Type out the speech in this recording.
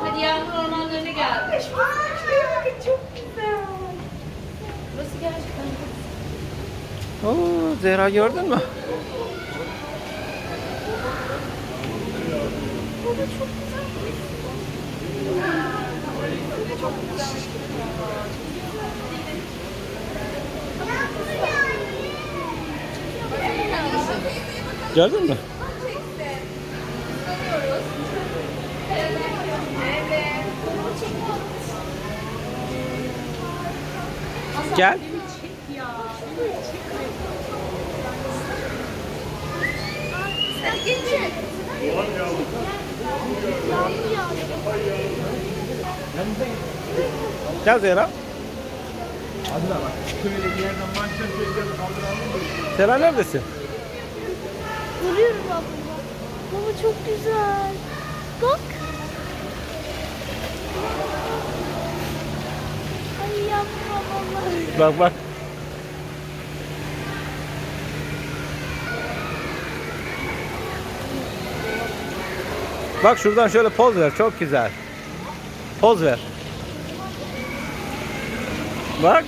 Hadi yağmur ormanlarına geldik. Çok güzel. Burası gerçekten çok Oo, Zehra gördün mü? Baba çok güzel. Gördün mü? Gel. Sen geçin. Kaldıralım mı? Zehra neredesin? Görüyorum abla. Baba çok güzel. Bak. Ay yapma baba. Bak bak. Bak şuradan şöyle poz ver. Çok güzel. Poz ver. Bak.